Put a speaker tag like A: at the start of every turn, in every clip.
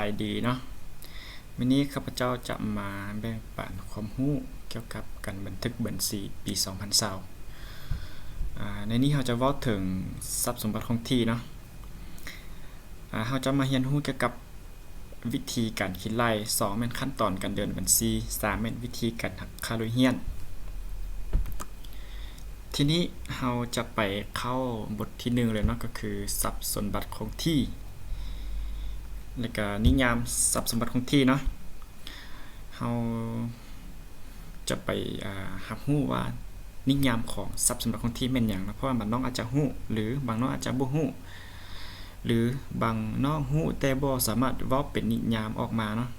A: ไปดีเนาะวันนี้ข้าพเจ้าจะมาแบ่งปันความรู้เกี่ยวกับการบันทึกบัญชีปี 2020ในนี้เราจะว้าถึงทรัพย์สมบัติของที่เนาะเราจะมาเรียนรู้เกี่ยวกับวิธีการคิดไล่2แม่นขั้นตอนการเดินบัญชี3แม่นวิธีการหักค่าโดยเฮียน ทีนี้เราจะไปเข้าบทที่1เลยเนาะก็คือทรัพย์สมบัติคงที่ แล้วก็นิยามทรัพย์สมบัติคงที่เนาะเราจะไปอ่ารับรู้ว่านิยามของทรัพย์สมบัติคงที่แม่นหยังนะเพราะว่าบางน้องอาจจะรู้หรือบางน้องอาจจะบ่รู้หรือบางน้องรู้แต่บ่สามารถว้าเป็นนิยามออกมาเนาะ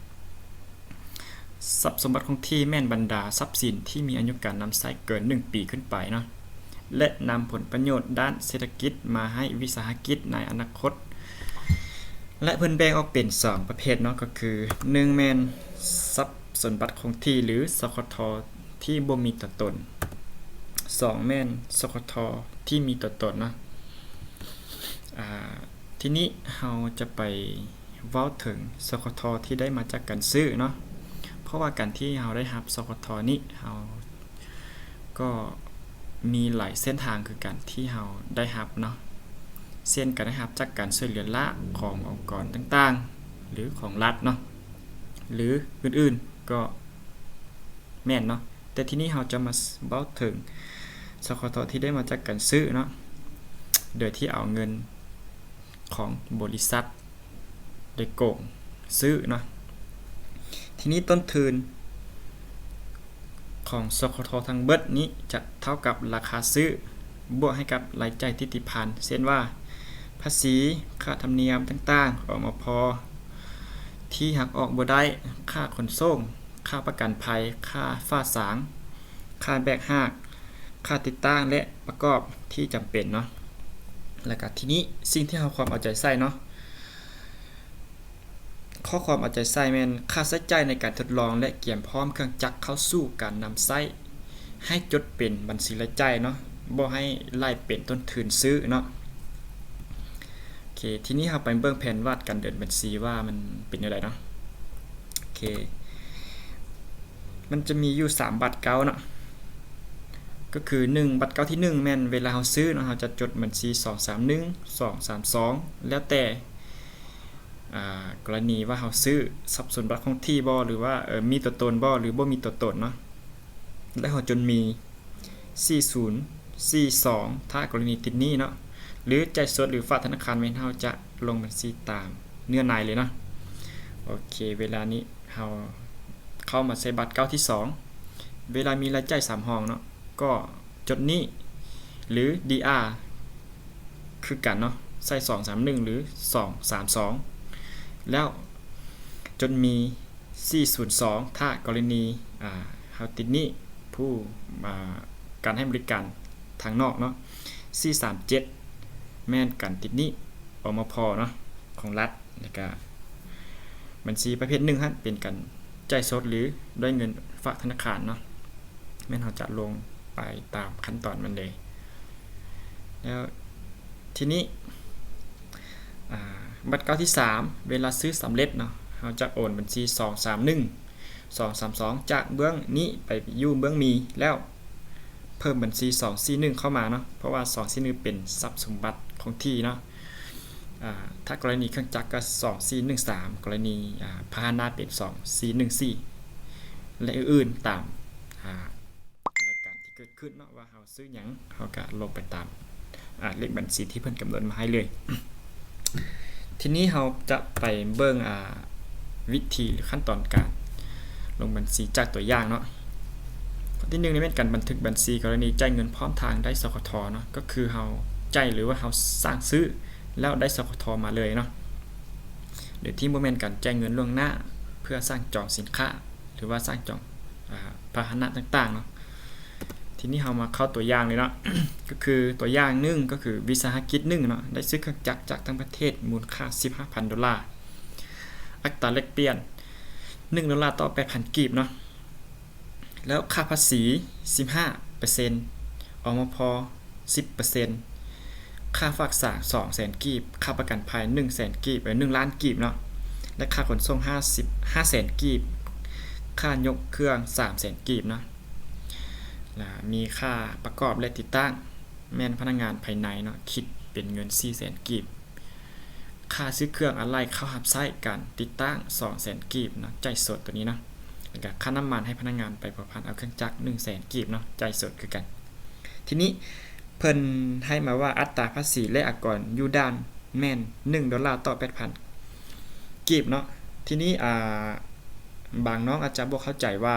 A: ทรัพย์สมบัติคงที่แม่นบรรดาทรัพย์สินที่มีอายุการนำใช้เกิน 1 ปีขึ้นไปเนาะและนำผลประโยชน์ด้านเศรษฐกิจมาให้วิสาหกิจในอนาคต และเพิ่นแบ่งออกเป็น 2 ประเภทเนาะก็คือ 1 แม่นทรัพย์สมบัติคงที่หรือสคทที่บ่มีตัวตน 2 แม่นสคทที่มีตัวตนเนาะอ่าทีนี้เราจะไปเว้าถึงสคทที่ได้มาจากการซื้อเนาะเพราะว่าการที่เราได้รับสคทนี้เราก็มีหลายเส้นทางคือการที่เราได้รับเนาะ เช่นการได้รับจากการช่วยเหลือละขององค์กรต่างๆ หรือของรัฐเนาะหรืออื่นๆก็แม่นเนาะแต่ที่นี้เราจะมาเบ้าถึงสคทที่ได้มาจากการซื้อเนาะโดยที่เอาเงินของบริษัทได้โกงซื้อเนาะทีนี้ต้นทุนของสคททั้งเบิดนี้จะเท่ากับราคาซื้อบวกให้กับรายจ่ายที่ติพันเช่นว่า ภาษีค่าธรรมเนียมต่างๆออกมาพอที่หักออกบ่ได้ค่าขนส่ง ค่าประกันภัย ค่าฟ้าสาง ค่าแบกหากค่าติดตั้งและประกอบที่จำเป็นเนาะแล้วก็ทีนี้สิ่งที่เราความเอาใจใส่เนาะข้อความเอาใจใส่แม่นค่าใช้จ่ายในการทดลองและเกี่ยมพร้อมเครื่องจักรเข้าสู่การนำใช้ให้จดเป็นบัญชีรายจ่ายเนาะบ่ให้ไล่เป็นต้นทุนซื้อเนาะ เค ทีนี้เราไปเบิ่งแผนวาดการเดินบัญชีว่ามันเป็นยังไงเนาะโอเค มันจะมีอยู่3บัตรเก่าเนาะก็คือ 1 บัตรเก่าที่ 1 แม่นเวลาเราซื้อเนาะเราจะจดบัญชี 231 232 แล้วแต่กรณีว่าเราซื้อทรัพย์สมบัติของที่บ่หรือว่าเออมีตัวตนบ่หรือบ่มีตัวตนเนาะแล้วเราจนมี 40 42 ถ้ากรณีติดหนี้เนาะ หรือใจสดหรือฝากธนาคารแม่นเฮาจะลงบัญชีตามเนื้อในเลยเนาะโอเค เวลานี้เฮาเข้ามาใส่บัตรเก้าที่ 2 เวลามีรายจ่าย3ห้องเนาะก็จดนี้หรือ DR คือกันเนาะใส่231 หรือ 232 แล้วจนมี 402 ถ้ากรณีอ่าเฮาติดนี้ผู้อ่าการให้บริการทางนอกเนาะ437 แม่นกันติดนี้อมพอเนาะของรัฐแล้วก็บัญชีประเภทหนึ่งฮะเป็นการจ่ายสดหรือด้วยเงินฝากธนาคารเนาะแม่นเราจะลงไปตามขั้นตอนมันเลย แล้วทีนี้บัตรเก้าที่ 3 เวลาซื้อสำเร็จเนาะเราจะโอนบัญชี 231 232 จากเบื้องนี้ไปอยู่เบื้องมีแล้วเพิ่มบัญชี 241 เข้ามาเนาะเพราะว่า 241 เป็นทรัพย์สมบัติ ของที่เนาะถ้ากรณีเครื่องจักรก็2413 กรณีพาหนะเป็น 2414 และอื่นๆตามรายการที่เกิดขึ้นเนาะว่าเราซื้อหยังเราก็ลงไปตามเลขบัญชีที่เพิ่นกำหนดมาให้เลย ทีนี้เราจะไปเบิ่งอ่าวิธีหรือขั้นตอนการลงบัญชีจากตัวอย่างเนาะข้อที่หนึ่งในเป็นการบันทึกบัญชีกรณีจ่ายเงินพร้อมทางได้สคทเนาะก็คือเฮา จหรือว่าเฮาสร้างซื้อแล้วได้สคทมาเลยเนาะหรือที่บ่แม่นการจ่ายเงินล่วงหน้า เพื่อสร้างจองสินค้า หรือว่าสร้างจองอ่าพาหนะต่างๆเนาะทีนี้เฮามาเข้าตัวอย่างเลยเนาะก็คือตัวอย่างหนึ่งก็คือวิสาหกิจหนึ่งเนาะได้ซื้อเครื่องจักรจากต่างประเทศมูลค่า 15,000 ดอลลาร์อัตราแลกเปลี่ยน 1 ดอลลาร์ต่อ 8,000 กีบเนาะแล้วค่าภาษี 15%ออมพอ10% ค่าฝากสาก2 0 0 0 0กีบ ค่าประกันภัย100,000กีบเอ้ย1ล้านกีบเนาะ และค่าขนส่ง 50 5แสนกีบ ค่ายกเครื่อง3แสนกีบเนาะแล้วมีค่าประกอบและติดตั้ง แม่นพนักงานภายในเนาะ คิดเป็นเงิน4แสนกีบ ค่าซื้อเครื่องอะไรเข้าหับไส้การติดตั้ง2แสนกีบเนาะ ใจสดตัวนี้เนาะแล้วก็ค่าน้ำมันให้พนักงานไปประพันธ์เอาเครื่องจักร1แสนกีบเนาะ ใจสดคือกัน ทีนี้ เพิ่นให้มาว่าอัตราภาษีและอากรอยู่ด้านแม่น1ดอลลาร์ต่อ 8,000 กีบเนาะทีนี้อ่าบางน้องอาจจะบ่เข้าใจว่า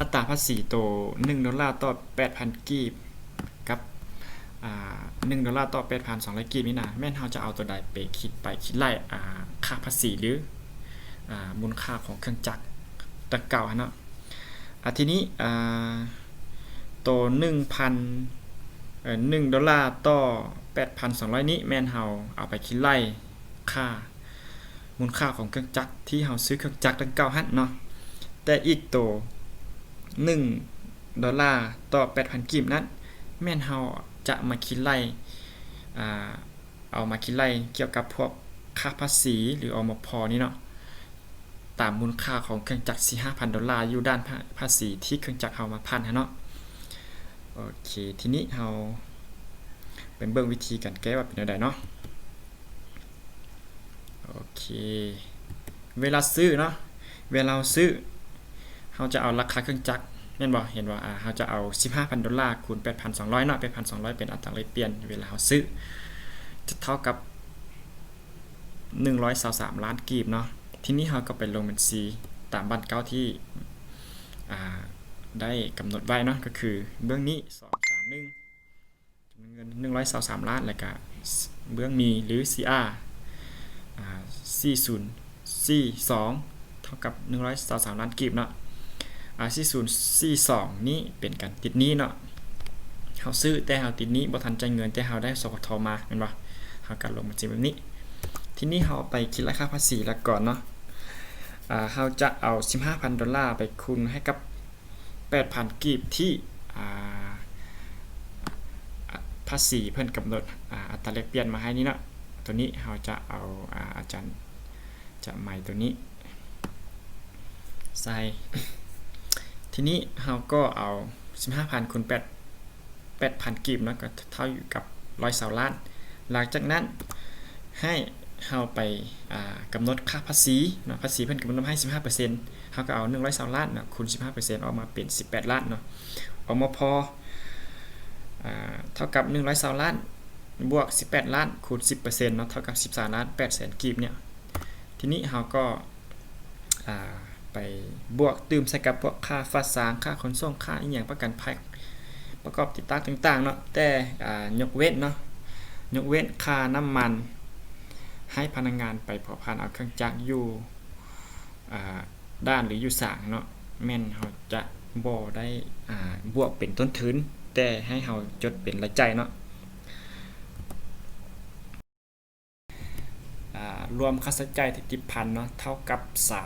A: อัตราภาษีโต1ดอลลาร์ต่อ 8,000 กีบกับอ่า1ดอลลาร์ต่อ 8,200 กีบนี่นะแม่นเฮาจะเอาตัวใดไปคิดไปคิดไล่อ่าค่าภาษีหรืออ่ามูลค่าของเครื่องจักรตะเก่านเนาะอะทีนี้อ่า ตัว1,000เอ่อ1ดอลลาร์ต่อ8,200นี้แม่นเฮาเอาไปคิดไล่ค่า มูลค่าของเครื่องจักรที่เฮาซื้อเครื่องจักรดังกล่าวหั่นเนาะแต่อีกตัว1ดอลลาร์ต่อ8,000กีบนั้นแม่นเฮาจะมาคิดไล่อ่าเอามาคิดไล่เกี่ยวกับพวกค่าภาษีหรืออมพอนี่เนาะตามมูลค่าของเครื่องจักร4-5,000ดอลลาร์อยู่ด้านภาษีที่เครื่องจักรเฮามาพันหั้นเนาะ โอเค ทีนี้เราเป็นเบิ่งวิธีการแก้ว่าเป็นไดเนาะโอเค เวลาซื้อเนาะเวลาซื้อเราจะเอาราคาเครื่องจักรแม่นบ่เห็นว่าอ่าเราจะเอา 15,000 ดอลลาร์คูณ 8,200เนาะ8,200 เป็นอัตราแลกเปลี่ยนเวลาเราซื้อ จะเท่ากับ 123 ล้านกีบเนาะทีนี้เราก็ไปลงบัญชีตามบัตรเก้าที่อ่า ได้กำหนดไว้เนาะก็คือเบื้องนี้ 231จำนวนเงิน123ล้านแล้วก็เบื้องมีหรือ CR อ่า4042 เท่ากับ 123ล้านกีบเนาะอ่า4042 นี้เป็นการติดนี้เนาะเฮาซื้อแต่เฮาติดนี้บ่ทันจ่ายเงินแต่เฮาได้สกทมาแม่นบ่เฮาก็ลงบัญชีแบบนี้ ทีนี้เฮาไปคิดราคาภาษีแล้วก่อนเนาะอ่าเฮาจะเอา 15,000 ดอลลาร์ไปคูณให้กับ 8,000 กีบที่ภาษีเพิ่นกำหนดอัตราแลกเปลี่ยนมาให้นี่เนาะตัวนี้เราจะเอาอาจารย์จะใหม่ตัวนี้ใส่ทีนี้เราก็เอา 15,000คูณ8 8,000 กีบเนาะก็เท่าอยู่กับ120ล้าน หลังจากนั้นให้ เราไปอ่ากำหนดค่าภาษีเนาะภาษีเพิ่นกำหนดมาให้ 15%เขาก็เอา120ล้านนะคูณ 15%ออกมาเป็น 18 ล้านเนาะออกมาพอเท่ากับ120ล้านบวก 18 ล้านคูณ 10%เนาะเท่ากับ 13 ล้าน8แสนกีบเนี่ยทีนี้เราก็ไปบวกตื่มใส่กับพวกค่าฟ้าสางค่าขนส่งค่าอีหยังประกันภัยประกอบติดตั้งต่างๆเนาะแต่ยกเว้นเนาะยกเว้นค่าน้ำมัน ให้พนักงงานไปเผาพันเอาเครื่องจักรอยู่ด้านหรืออยู่สางเนาะแม่นเฮาจะบ่ได้บวกเป็นต้นทุนแต่ให้เฮาจดเป็นรายจ่ายเนาะรวมค่าใช้จ่ายที่ติดพันเนาะเท่ากับ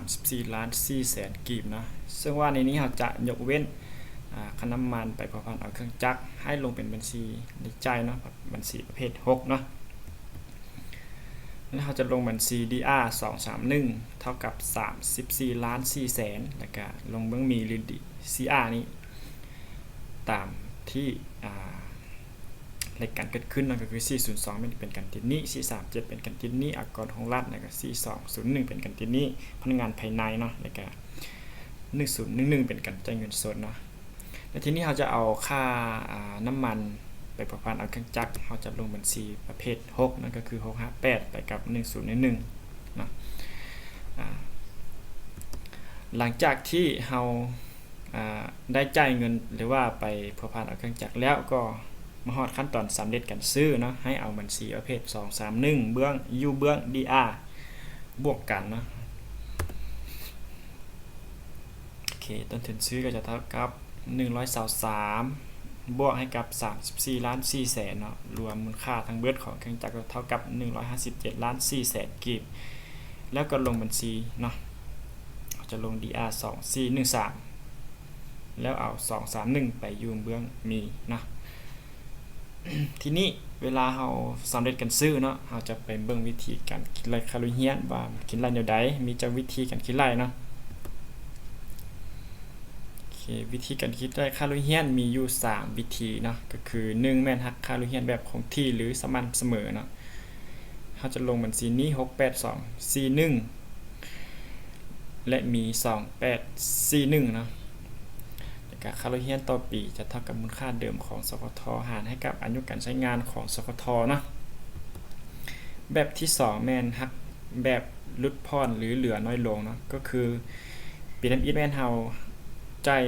A: 34 ล้าน4แสนกีบเนาะซึ่งว่าในนี้เฮาจะยกเว้นค่าน้ำมันไปพอพันเอาเครื่องจักรให้ลงเป็นบัญชีรายจ่ายเนาะบัญชีประเภท 6 เนาะ แล้วเราจะลงบัญชี DR 231 เท่ากับ 34ล้าน4แสนแล้วก็ลงเบื้องมีหรือ CR นี้ ตามที่รายการเกิดขึ้นนั่นก็คือ 402 เป็นเป็นติดนี้ 437 เป็นการติดนี้อากรของรัฐแล้วก็4201 เป็นการติดนี้พนักงานภายในเนาะแล้วก็1011 เป็นการจ่ายเงินสดเนาะแล้วทีนี้เราจะเอาค่าน้ำมัน ไปประพันธ์เอาเครื่องจักรเราจะลงบัญชีประเภท 6 นั่นก็คือ 658 ไปกับ 1011นะหลังจากที่เราได้จ่ายเงินหรือว่าไปประพันเอาเครื่องจักรแล้วก็มาฮอดขั้นตอนสำเร็จการซื้อเนาะให้เอาบัญชีประเภท 231 เบื้องยูเบื้อง DR บวกกันเนาะโอเคต้นทุนซื้อก็จะเท่ากับ123 บวกให้กับ 34 ล้าน4แสนเนาะรวมมูลค่าทั้งเบิดของเครื่องจักรเท่ากับ 157 ล้าน4แสนกีบ แล้วก็ลงบัญชีเนาะจะลง DR 2413 แล้วเอา 231 ไปยู่เบื้องมีนะทีนี้เวลาเราสำเร็จกันซื้อเนาะเราจะไปเบิ่งวิธีการคิดไล่คาลูเฮียนว่าคิดไล่แนวใดมีจักวิธีการคิดไล่เนาะ ควิธีการคิดไล่คาลูเฮียนมีอยู่ 3 วิธีเนาะก็คือ1แม่นหักค่าลูเฮียนแบบคงที่หรือสม่ำเสมอเนาะเราจะลงบัญชีนี้ 682 41 และมี 2841เนาะแล้วก็ค่าโลเฮียนต่อปีจะเท่ากับมูลค่าเดิมของสกทหารให้กับอายุการใช้งานของสกทเนาะแบบที่ 2 แมนฮักแบบลดพรหรือเหลือน้อยลงเนาะก็คือปีน้ำอีทแมนเฮา ใจาย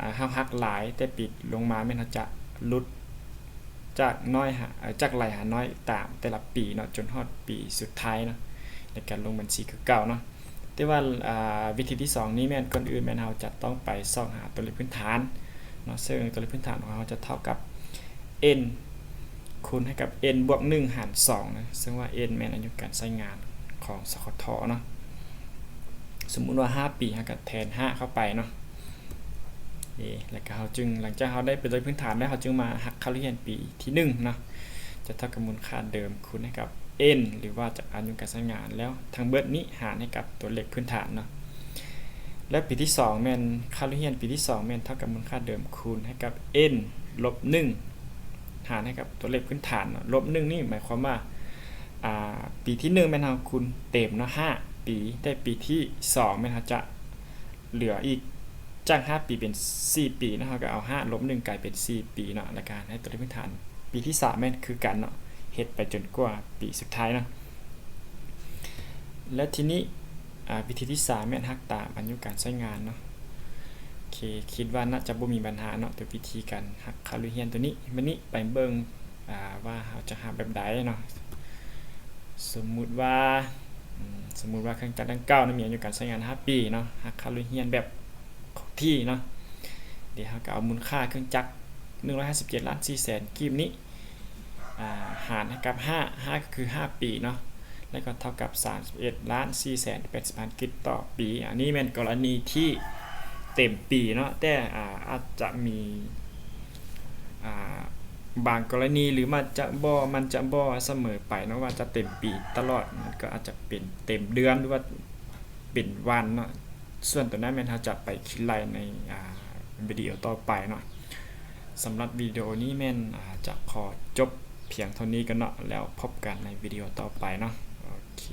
A: อ่าเฮาฮักหลายแต่ปิดลงมาแม่นาจะลดจากน้อยหาจากไหลหาน้อยตามแต่ละปีเนาะจนฮอดปีสุดท้ายเนาะในการลงบัญชีคือเก่าเนาะแต่ว่าวิธีที่ 2 นี้แม่นก่อนอื่นแม่นเราจะต้องไปส่องหาตัวเลขพื้นฐานเนาะซึ่งตัวเลขพื้นฐานของเราจะเท่ากับ n คูณให้กับ n บวก 1 หาร2นะซึ่งว่า n แม่นอายุการใช้งานของสคทเนาะสมมุติว่า 5 ปีเราก็แทน 5 เข้าไปเนาะ เอแล้วก็เราจึงหลังจากเราได้เป็นตัวเลขพื้นฐานแล้วเราจึงมาหักค่าเรียนปีที่1เนาะจะเท่ากับมูลค่าเดิมคูณให้กับ n หรือว่าจากอายุการใช้งานแล้วทางเบิดนี้หารให้กับตัวเลขพื้นฐานเนาะและปีที่2แมนค่าเรียนปีที่2แมนเท่ากับมูลค่าเดิมคูณให้กับ n ลบ1หารให้กับตัวเลขพื้นฐานเนาะลบ1นี่หมายความว่าปีที่1แม่นเฮาคูณเต็มเนาะ5ปีแต่ปีที่2แม่นเฮาจะเหลืออีก จาก 5 ปีเป็น 4 ปีนาะเฮาก็เอา 5ลบ1กลายเป็น 4 ปีเนาะและการให้ตัวเลขพื้นฐาน ปีที่3แม่นคือกันเนาะเฮ็ดไปจนกว่าปีสุดท้ายเนาะและทีนี้วิธีที่ 3 แม่นฮักตามอายุการใช้งานเนาะโอเคคิดว่าน่าจะบ่มีปัญหาเนาะแต่วิธีการฮักคาลูเฮียนตัวนี้มันนี้ไปเบิ่งว่าเราจะหาแบบใดเนาะสมมุติว่าสมมุติว่าเครื่องจักรดังเกล่านั้นมีอายุการใช้งาน 5 ปีเนาะฮักคาลูเฮียนแบบ ที่เนาะเดี๋ยวเราก็เอามูลค่าเครื่องจักร157ล้าน4แสนกีบนี้อ่าหารให้กับ 5 5 ก็คือ 5 ปีเนาะแล้วก็เท่ากับ 31ล้าน4แสน80พันกิจต่อปี อันนี้เป็นกรณีที่เต็มปีเนาะแต่อาจจะมีบางกรณีหรือมันจะบ่มันจะบ่เสมอไปเนาะว่าจะเต็มปีตลอดมันก็อาจจะเป็นเต็มเดือนหรือว่าเป็นวันเนาะ ส่วนตัวนั้นแมนเราจะไปคิดไลในวิดีโอต่อไปเนาะสำหรับวิดีโอนี้แมนจะขอจบเพียงเท่านี้กันเนาะแล้วพบกันในวิดีโอต่อไปเนาะโอเค